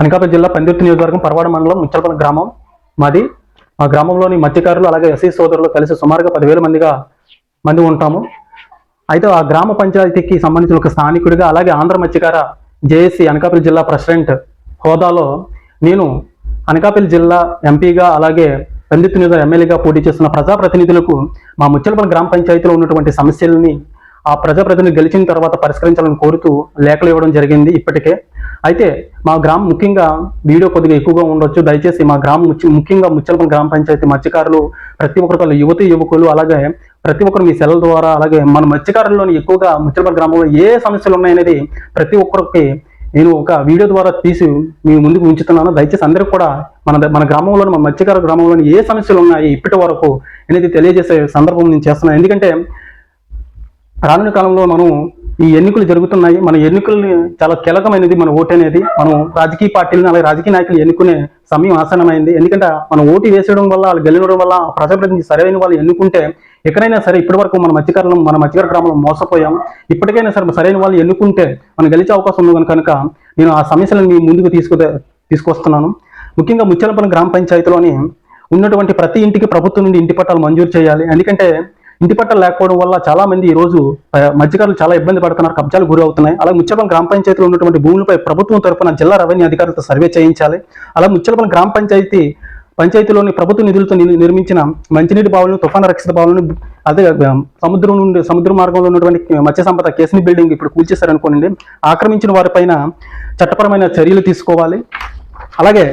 అనకాపల్లి జిల్లా పందిర్తి నియోజకవర్గం పరవాడ మండలం ముచ్చలపల్లి గ్రామం. మాది మా గ్రామంలోని మత్స్యకారులు అలాగే ఎస్సీ సోదరులు కలిసి సుమారుగా పదివేల మందిగా మంది ఉంటాము. అయితే ఆ గ్రామ పంచాయతీకి సంబంధించిన ఒక స్థానికుడిగా అలాగే ఆంధ్ర మత్స్యకార జేఏసీ అనకాపల్లి జిల్లా ప్రెసిడెంట్ హోదాలో నేను అనకాపల్లి జిల్లా ఎంపీగా అలాగే పందిత్ నియోజక ఎమ్మెల్యేగా పోటీ చేస్తున్న ప్రజాప్రతినిధులకు మా ముచ్చలపల్లి గ్రామ పంచాయతీలో ఉన్నటువంటి సమస్యల్ని ఆ ప్రజాప్రతినిధులు గెలిచిన తర్వాత పరిష్కరించాలని కోరుతూ లేఖలు ఇవ్వడం జరిగింది ఇప్పటికే. అయితే మా గ్రామం ముఖ్యంగా వీడియో కొద్దిగా ఎక్కువగా ఉండొచ్చు. దయచేసి మా గ్రామం ముఖ్యంగా ముచ్చలపల్లి గ్రామ పంచాయతీ మత్స్యకారులు ప్రతి ఒక్కరు వాళ్ళ యువతి యువకులు అలాగే ప్రతి ఒక్కరు మీ సెలవుల ద్వారా అలాగే మన మత్స్యకారుల్లోని ఎక్కువగా ముచ్చలపల్లి గ్రామంలో ఏ సమస్యలు ఉన్నాయనేది ప్రతి ఒక్కరికి నేను ఒక వీడియో ద్వారా తీసి మీ ముందుకు ఉంచుతున్నాను. దయచేసి అందరికీ కూడా మన మన గ్రామంలోని మన మత్స్యకార గ్రామంలోని ఏ సమస్యలు ఉన్నాయి ఇప్పటి వరకు అనేది తెలియజేసే సందర్భం నేను చేస్తున్నాను. ఎందుకంటే రానున్న కాలంలో మనం ఈ ఎన్నికలు జరుగుతున్నాయి. మన ఎన్నికల్ని చాలా కీలకమైనది మన ఓటు అనేది. మనం రాజకీయ పార్టీలను అలాగే రాజకీయ నాయకులు ఎన్నుకునే సమయం ఆసనమైంది ఎందుకంటే మనం ఓటు వేసేయడం వల్ల వాళ్ళు గెలవడం వల్ల ప్రజాప్రతినిధి సరైన వాళ్ళు ఎన్నుకుంటే ఎక్కడైనా సరే ఇప్పటి వరకు మన మత్స్యకారులు మన మత్స్యకార గ్రామంలో మోసపోయాం. ఇప్పటికైనా సరే సరైన వాళ్ళు ఎన్నుకుంటే మనం గెలిచే అవకాశం ఉంది కనుక నేను ఆ సమస్యలను మీ ముందుకు తీసుకు తీసుకొస్తున్నాను. ముఖ్యంగా ముచ్చలపల్లి గ్రామ పంచాయతీలోని ఉన్నటువంటి ప్రతి ఇంటికి ప్రభుత్వం నుండి ఇంటి పట్టాలు మంజూరు చేయాలి. ఎందుకంటే ఇంటి పట్టాలు లేకపోవడం వల్ల చాలా మంది ఈ రోజు మత్స్యకారులు చాలా ఇబ్బంది పడుతున్నారు కబ్జాలు గురి అవుతున్నాయి. అలాగే ముచ్చలపల్లి గ్రామ పంచాయతీలో ఉన్నటువంటి భూములపై ప్రభుత్వం తరపున జిల్లా రెవెన్యూ అధికారులతో సర్వే చేయించాలి. అలా ముచ్చలపల్లి గ్రామ పంచాయతీ పంచాయతీలోని ప్రభుత్వ నిధులతో నిర్మించిన మంచినీటి బావులను తుఫాను రక్షిత బావులను అదే సముద్రం నుండి సముద్ర మార్గంలో ఉన్నటువంటి మత్స్య సంపద కేసుని బిల్డింగ్ ఇప్పుడు కూల్చేశారనుకోండి ఆక్రమించిన వారిపైన చట్టపరమైన చర్యలు తీసుకోవాలి. అలాగే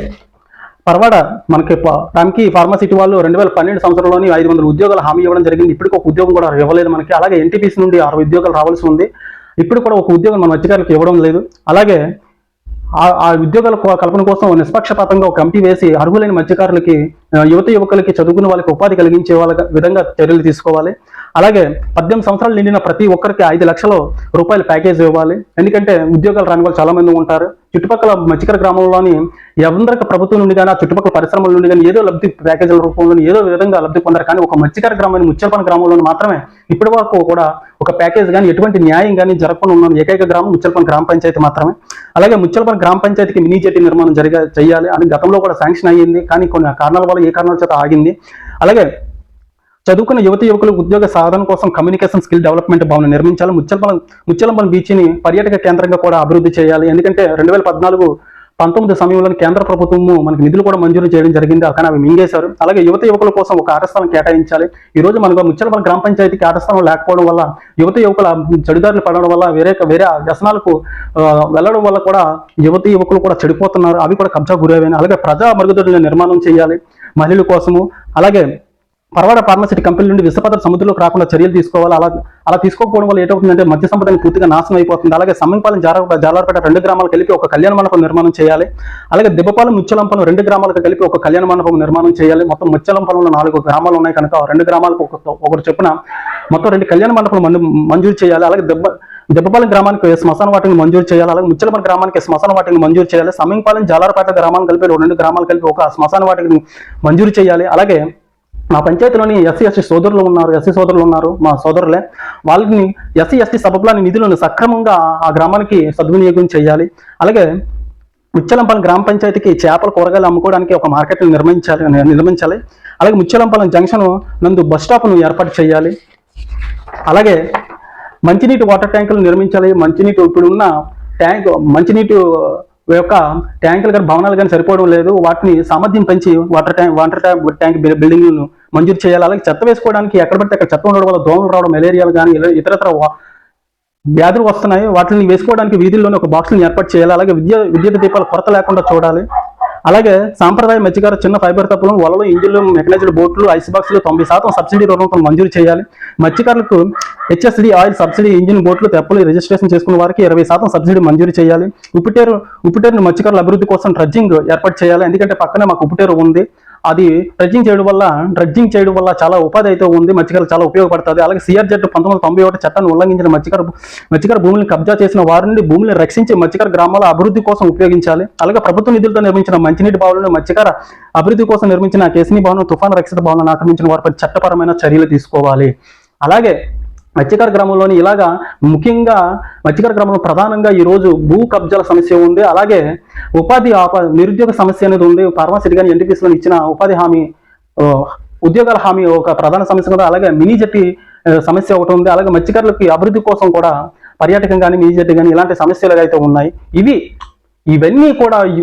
పర్వాడ? మనకి ప- రామ్కి వాళ్ళు రెండు వేల పన్నెండు సంవత్సరంలోని ఐదు వందల ఉద్యోగాలు హామీ ఇవ్వడం జరిగింది. ఇప్పటికి ఒక ఉద్యోగం కూడా ఇవ్వలేదు మనకి. అలాగే ఎన్టీపీసీ నుండి ఆరు ఉద్యోగాలు రావాల్సి ఉంది. ఇప్పుడు కూడా ఒక ఉద్యోగం మన మత్స్యకారులకు ఇవ్వడం లేదు. అలాగే ఆ- ఆ ఉద్యోగాల కల్పన కోసం నిష్పక్షపాతంగా ఒక కమిటీ వేసి అర్హులైన మత్స్యకారులకి యువత యువకులకి చదువుకున్న వాళ్ళకి ఉపాధి కలిగించే వాళ్ళ విధంగా చర్యలు తీసుకోవాలి. అలాగే పద్దెనిమిది సంవత్సరాలు నిండిన ప్రతి ఒక్కరికి ఐదు లక్షల రూపాయల ప్యాకేజ్ ఇవ్వాలి. ఎందుకంటే ఉద్యోగాలు రాని వాళ్ళు చాలామంది ఉంటారు. చుట్టుపక్కల మచ్చికర గ్రామంలోని ఎవరికి ప్రభుత్వం నుండి కానీ ఆ చుట్టుపక్కల పరిశ్రమల నుండి కానీ ఏదో లబ్ధి ప్యాకేజీల రూపంలో ఏదో విధంగా లబ్ధి పొందారు. కానీ ఒక మత్స్యకార గ్రామాన్ని ముచ్చలపల్లి గ్రామంలో మాత్రమే ఇప్పటి వరకు కూడా ఒక ప్యాకేజ్ కానీ ఎటువంటి న్యాయం కానీ జరగకుండా ఉన్న ఏకైక గ్రామం ముచ్చలపల్లి గ్రామ పంచాయతీ మాత్రమే. అలాగే ముచ్చలపల్లి గ్రామ పంచాయతీకి మినీ జెట్టి నిర్మాణం జరిగా చేయాలి. అని గతంలో కూడా శాంక్షన్ అయ్యింది. కానీ కొన్ని కారణాల వల్ల ఏ కారణాల చేత ఆగింది. అలాగే చదువుకున్న యువతి యువకులు ఉద్యోగ సాధన కోసం కమ్యూనికేషన్ స్కిల్ డెవలప్మెంట్ భవనం నిర్మించాలి. ముచ్చలపల్లి ముచ్చలపల్లి బీచ్ని పర్యాటక కేంద్రంగా కూడా అభివృద్ధి చేయాలి. ఎందుకంటే రెండు వేల పద్నాలుగు పంతొమ్మిది సమయంలో కేంద్ర ప్రభుత్వము మనకి నిధులు కూడా మంజూరు చేయడం జరిగింది. కానీ అవి మింగేశారు. అలాగే యువత యువకుల కోసం ఒక ఆట కేటాయించాలి. ఈ రోజు మనకు ముచ్చలపల్లి గ్రామ పంచాయతీకి ఆట లేకపోవడం వల్ల యువత యువకుల చెడుదారులు పడడం వల్ల వేరే వేరే వ్యసనాలకు వెళ్ళడం వల్ల కూడా యువతి యువకులు కూడా చెడిపోతున్నారు. అవి కూడా కబ్జా గురయ్యాయి. అలాగే ప్రజా మరుగుదొడ్ల నిర్మాణం చేయాలి మహిళల కోసము. అలాగే పర్వాడ ఫార్మసిటీ కంపెనీ నుండి విషపత్ర సముద్రంలోకి రాకుండా చర్యలు తీసుకోవాలి? అలా అలా తీసుకోకపోవడం వల్ల ఏటవుతుందంటే మధ్య సంపదని పూర్తిగా నాశనం అయిపోతుంది. అలాగే సమ్మంపాలెం జార జాలారపేట రెండు గ్రామాలు కలిపి ఒక కళ్యాణ మండపం నిర్మాణం చేయాలి. అలాగే దిబ్బపాలెం ముచ్చలంపలం రెండు గ్రామాలకు కలిపి ఒక కళ్యాణ మండపం నిర్మాణం చేయాలి. మొత్తం ముచ్చలంపలంలో నాలుగు గ్రామాలు ఉన్నాయి కనుక రెండు గ్రామాలకు ఒక ఒకటి చొప్పున మొత్తం రెండు కళ్యాణ మండపం మం మంజూరు చేయాలి. అలాగే దెబ్బ దెబ్బపాలెం గ్రామానికి శ్మశాన వాటిని మంజూరు చేయాలి. అలాగే ముచ్చలపల్లి గ్రామానికి శ్మశాన వాటిని మంజూరు చేయాలి. సమ్మింపాలెం జాలారపేట గ్రామాలు కలిపి రెండు గ్రామాలు కలిపి ఒక శ్మశాన వాటిని మంజూరు చేయాలి. అలాగే మా పంచాయతీలోని ఎస్సీ ఎస్టీ సోదరులు ఉన్నారు ఎస్సీ సోదరులు ఉన్నారు మా సోదరులే. వాళ్ళని ఎస్సీ ఎస్టీ సభప్లాని నిధులను సక్రమంగా ఆ గ్రామానికి సద్వినియోగం చేయాలి. అలాగే ముచ్చలంపాలెం గ్రామ పంచాయతీకి చేపల కూరగాయలు అమ్ముకోవడానికి ఒక మార్కెట్ని నిర్మించాలి నిర్మించాలి. అలాగే ముచ్చలంపాలెం జంక్షన్ నందు బస్ స్టాప్ను ఏర్పాటు చేయాలి. అలాగే మంచినీటి వాటర్ ట్యాంకులు నిర్మించాలి. మంచినీటి ఇప్పుడు ఉన్న ట్యాంక్ మంచినీటి యొక్క ట్యాంకులు కానీ భవనాలు కానీ సరిపోవడం లేదు. వాటిని సామర్థ్యం పెంచి water tank water tank tank బిల్డింగ్లను మంజూరు చేయాలి. అలాగే చెత్త వేసుకోవడానికి ఎక్కడ పడితే అక్కడ చెత్త ఉండడం వల్ల దోమలు రావడం మలేరియాలు కానీ ఇతరత్ర వ్యాధులు వస్తున్నాయి. వాటిని వేసుకోవడానికి వీధుల్లోనే ఒక బాక్సులను ఏర్పాటు చేయాలి. అలాగే విద్య విద్యుత్ దీపాల కొరత లేకుండా చూడాలి. అలాగే సాంప్రదాయ మత్స్యకార చిన్న ఫైబర్ తప్పులు వలలు ఇంజిన్లు మెకనైజ్డ్ బోట్లు ఐస్ బాక్స్లు తొంభై శాతం సబ్సిడీ రుణం మంజూరు చేయాలి. మత్స్యకారులకు హెచ్ఎస్డి ఆయిల్ సబ్సిడీ ఇంజిన్ బోట్లు తెప్పలు రిజిస్ట్రేషన్ చేసుకున్న వారికి ఇరవై శాతం సబ్సిడీ మంజూరు చేయాలి. ఉప్పుటేరు ఉప్పుటేరును మత్స్యకారుల అభివృద్ధి కోసం డ్రడ్జింగ్ ఏర్పాటు చేయాలి. ఎందుకంటే పక్కనే మాకు ఉప్పుటేరు ఉంది. అది డ్రడ్జింగ్ చేయడం వల్ల డ్రడ్జింగ్ చేయడం వల్ల చాలా ఉపాధి అయితే ఉంది. మత్స్యకారులు చాలా ఉపయోగపడుతుంది అలాగే సిఆర్జెడ్ పంతొమ్మిది వందల తొంభై ఒకటి చట్టాన్ని ఉల్లంఘించిన మత్స్యకారు మత్స్యకార భూములను కబ్జా చేసిన వారి నుండి భూములను రక్షించి మత్స్యకార గ్రామాల అభివృద్ధి కోసం ఉపయోగించాలి. అలాగే ప్రభుత్వ నిధులతో నిర్మించిన మంచినీటి బావులను మత్స్యకార అభివృద్ధి కోసం నిర్మించిన కేసిని భవనం తుఫాను రక్షిత భవనాన్ని ఆక్రమించిన వారిపై చట్టపరమైన చర్యలు తీసుకోవాలి. అలాగే మత్స్యకార గ్రామంలోని ఇలాగా ముఖ్యంగా మత్స్యకార గ్రామంలో ప్రధానంగా ఈరోజు భూ కబ్జాల సమస్య ఉంది. అలాగే ఉపాధి ఆప నిరుద్యోగ సమస్య అనేది ఉంది. ఫార్మాసిటీ కానీ ఎన్టీపీసీలో ఇచ్చిన ఉపాధి హామీ ఉద్యోగాల హామీ ఒక ప్రధాన సమస్య కూడా. అలాగే మినీ జట్టి సమస్య ఒకటి ఉంది. అలాగే మత్స్యకారులకి అభివృద్ధి కోసం కూడా పర్యాటకం కానీ మినీ జట్టి కానీ ఇలాంటి సమస్యలు అయితే ఉన్నాయి ఇవి ఇవన్నీ కూడా ఈ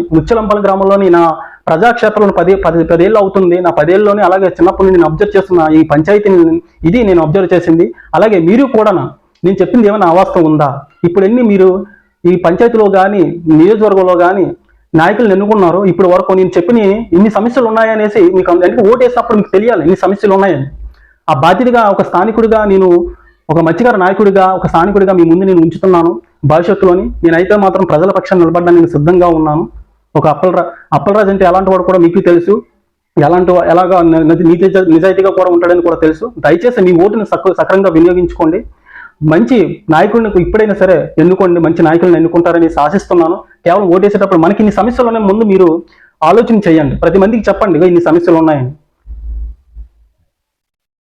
గ్రామంలోని నా ప్రజాక్షేత్రంలో పది పది పదేళ్ళు అవుతుంది. నా పదేళ్ళలోనే అలాగే చిన్నప్పటి నుండి నేను అబ్జర్వ్ చేస్తున్న ఈ పంచాయతీని ఇది నేను అబ్జర్వ్ చేసింది. అలాగే మీరు కూడా నేను చెప్పింది ఏమైనా అవాస్తవం ఉందా? ఇప్పుడన్నీ మీరు ఈ పంచాయతీలో కానీ నియోజకవర్గంలో కానీ నాయకులను ఎన్నుకున్నారు ఇప్పుడు వరకు నేను చెప్పిన ఇన్ని సమస్యలు ఉన్నాయనేసి మీకు అందుకే ఓటు వేసినప్పుడు మీకు తెలియాలి ఇన్ని సమస్యలు ఉన్నాయని. ఆ బాధ్యతగా ఒక స్థానికుడిగా నేను ఒక మత్స్యకార నాయకుడిగా ఒక స్థానికుడిగా మీ ముందు నేను ఉంచుతున్నాను. భవిష్యత్తులోని నేనైతే మాత్రం ప్రజల పక్షాన్ని నిలబడడానికి నేను సిద్ధంగా ఉన్నాను. ఒక అప్పలరా అప్పలరాజు అంటే ఎలాంటి వాడు కూడా మీకు తెలుసు. ఎలాంటి ఎలాగా నిజ నీతి నిజాయితీగా కూడా ఉంటాడని కూడా తెలుసు. దయచేసి మీ ఓటుని సక్ర సక్రంగా వినియోగించుకోండి. మంచి నాయకుడిని ఇప్పుడైనా సరే ఎన్నుకోండి మంచి నాయకులను ఎన్నుకుంటారని ఆశిస్తున్నాను. కేవలం ఓటేసేటప్పుడు మనకి ఇన్ని సమస్యలు ఉన్నాయి ముందు మీరు ఆలోచన చేయండి. ప్రతి మందికి చెప్పండి ఇన్ని సమస్యలు ఉన్నాయని